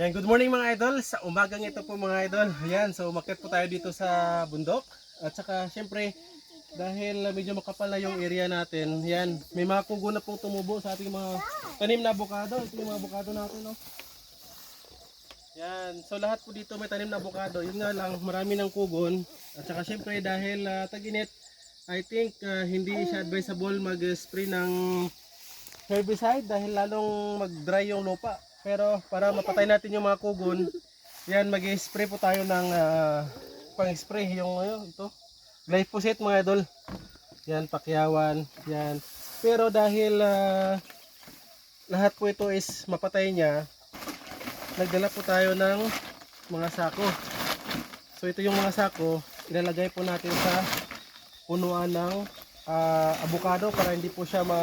Yan, good morning mga idol. Sa umagang ito po mga idol. Yan, so umakyat po tayo dito sa bundok. At saka syempre, dahil medyo makapal na yung area natin, yan, may mga kugo na po tumubo sa ating mga tanim na avocado. Ito yung mga avocado natin, no? Yan, so lahat po dito may tanim na avocado. Yun nga lang, marami ng kugon. At saka syempre dahil ah, tag-init, I think ah, hindi siya advisable mag-spray ng herbicide dahil lalong mag-dry yung lupa. Pero para mapatay natin yung mga kugon, yan mag-spray po tayo ng ah, pang-spray yung ano, ito. Glyphosate mga idol. Yan pakyawan, yan. Pero dahil ah, lahat po ito is mapatay niya, nagdala po tayo ng mga sako. So ito yung mga sako, ilalagay po natin sa punuan ng ah, avocado para hindi po siya ma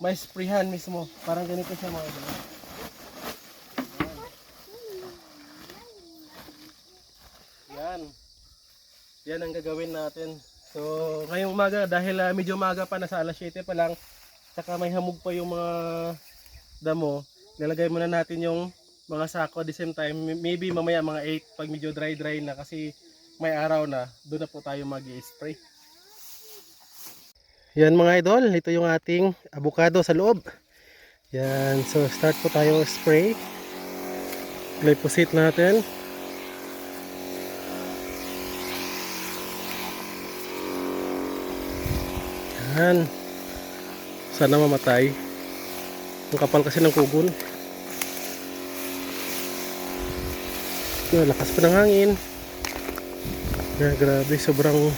ma-sprayhan mismo. Parang ganito siya mga idol. Yan. Yan ang gagawin natin. So, ngayong umaga, dahil ah, medyo umaga pa, nasa alas 7 pa lang, saka may hamog pa yung mga damo, nilagay muna natin yung mga sako at the same time, maybe mamaya mga 8 pag medyo dry-dry na kasi may araw na, doon na po tayo mag-spray. Yan mga idol, ito yung ating avocado sa loob. Yan, so start po tayo spray. Glyphosate natin. Yan. Sana mamatay. Ang kapal kasi ng kugon. Lakas pa ng hangin. Yan, grabe, sobrang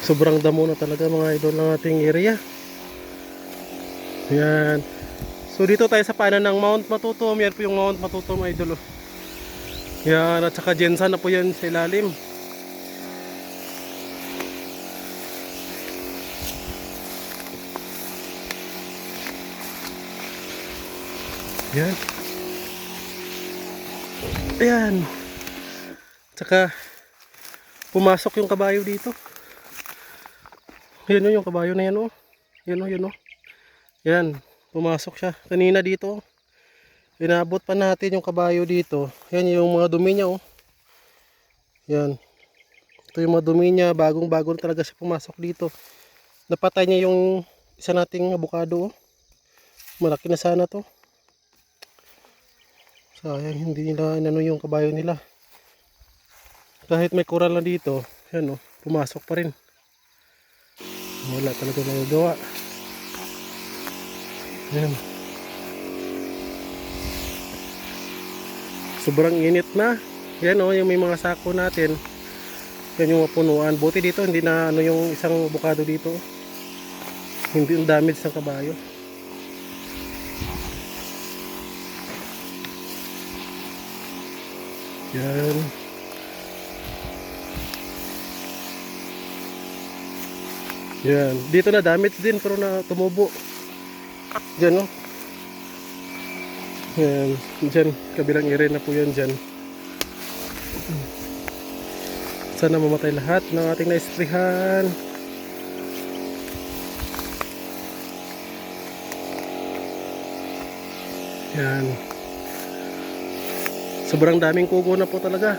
sobrang damo na talaga mga idol ng ating area. Yan. So dito tayo sa paanan ng Mount Matutom. Yan po yung Mount Matutom idol. oh. Yan, at saka Jensan na po yan sa ilalim. Yan. Ayan. Tsaka pumasok yung kabayo dito. Yan o, yung kabayo na yan o. Yan o, yan o. Yan, pumasok siya. Kanina dito. Inabot pa natin yung kabayo dito. Yan yung mga dumi niya o. Yan. Ito yung mga dumi niya. Bagong bago na talaga siya pumasok dito. Napatay niya yung isa nating abukado o. Malaki na sana to. Sayang hindi nila inano yung kabayo nila. Kahit may kural na dito, yan o, pumasok pa rin. Wala talaga magagawa. Yan. Sobrang init na. Yan o, yung may mga sako natin. Yan yung mapunuan. Buti dito, hindi na ano yung isang bukado dito. Hindi yung damage ng kabayo. Yan. Yan. Dito na damage din pero na tumubo. Diyan no. Yan. Diyan. Kabilang area na po yan dyan. Sana mamatay lahat ng ating na-sprayhan. Yan. Sobrang daming kugo na po talaga.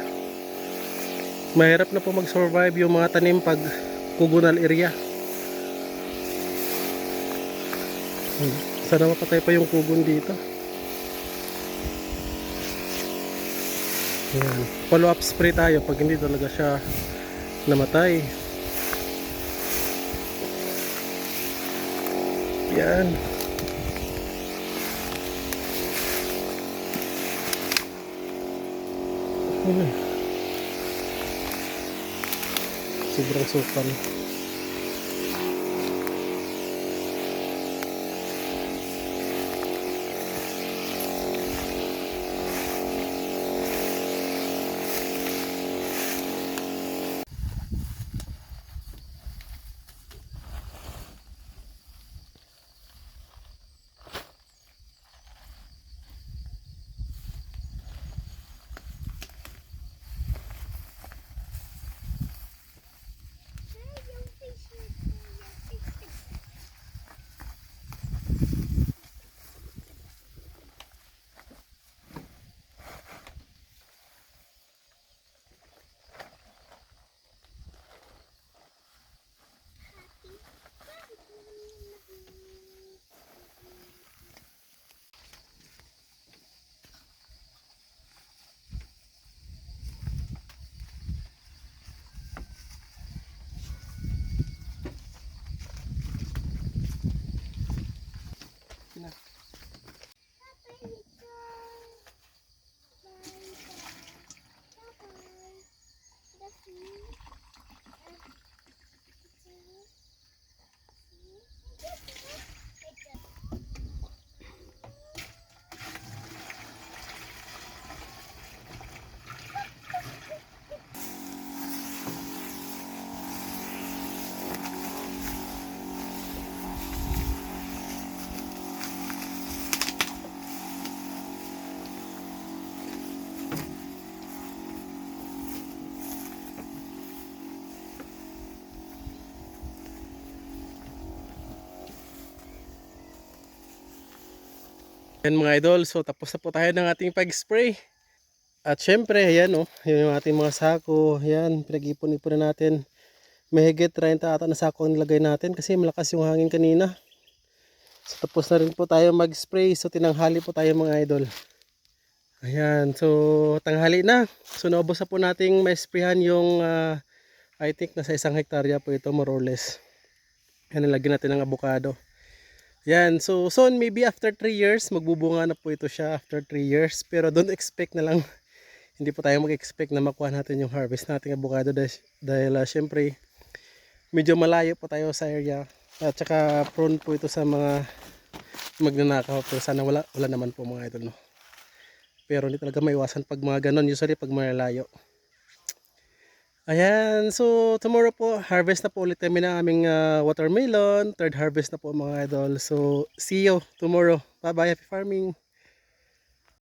Mahirap na po mag-survive yung mga tanim pag kugunal area. Hmm. Sana mapatay pa yung kugon dito. Yan. Follow up spray tayo pag hindi talaga siya namatay. Yan. Ano? Sobrang sukal. Yan mga idol, so tapos na po tayo ng ating pag-spray. At syempre, ayan oh, yun yung ating mga sako. Ayan, pinag-ipon-ipon na natin. May higit 30 ata na sako ang nilagay natin kasi malakas yung hangin kanina. So tapos na rin po tayo mag-spray. So tinanghali po tayo mga idol. Ayan, so tanghali na. So naubos na po nating ma-sprayhan yung ah, I think nasa isang hektarya po ito more or less. Yan, nilagyan natin ng avocado. Yan, so soon maybe after 3 years, magbubunga na po ito siya after 3 years. Pero don't expect na lang, hindi po tayo mag-expect na makuha natin yung harvest nating avocado dahil, dahil ah, syempre medyo malayo po tayo sa area. At saka prone po ito sa mga magnanakaw. Pero sana wala, wala naman po mga idol. No? Pero hindi talaga maiwasan pag mga ganon. Usually pag malalayo. Ayan, so tomorrow po, harvest na po ulit kami ng aming ah, watermelon. Third harvest na po mga idol. So, see you tomorrow. Bye-bye, happy farming.